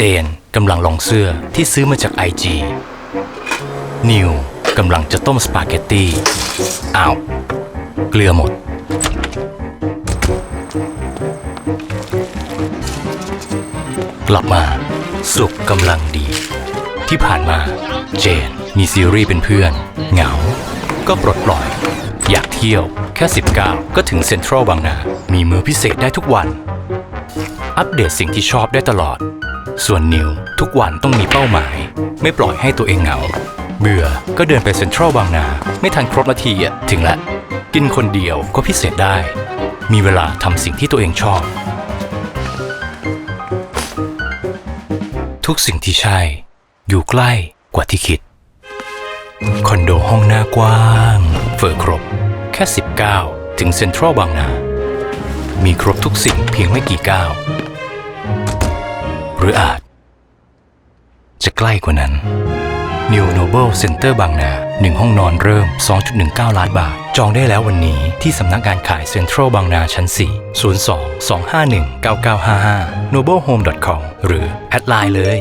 เจนกำลังลองเสื้อที่ซื้อมาจากไอจีนิวกำลังจะต้มสปาเกตตี้อ้าว เกลือหมด กลับมาสุขกำลังดี ที่ผ่านมา เจนมีซีรีส์เป็นเพื่อน เหงา ก็ปลดปล่อย อยากเที่ยวแค่ 19 ก็ถึงเซ็นทรัลบางนา มีมือพิเศษได้ทุกวัน อัปเดตสิ่งที่ชอบได้ตลอด ส่วนนิวทุกวันต้องมีเป้าหมาย ไม่ปล่อยให้ตัวเองเหงา เบื่อก็เดินไปเซ็นทรัลบางนา ไม่ทันครบนาทีอะถึงละ กินคนเดียวก็พิเศษได้ มีเวลาทำสิ่งที่ตัวเองชอบ ทุกสิ่งที่ใช่ อยู่ใกล้กว่าที่คิด คอนโดห้องหน้ากว้าง เฟอร์ครบ แค่ 19 ถึงเซ็นทรัลบางนา มีครบทุกสิ่งเพียงไม่กี่ก้าว หรืออาจ จะใกล้กว่านั้น New Noble Center บางนาหนึ่งห้องนอนเริ่ม 2.19 ล้านบาท จองได้แล้ววันนี้ที่สำนักงานขายเซ็นทรัลบางนาชั้น 4 02 251 9955 noblehome.com หรือ แอดไลน์เลย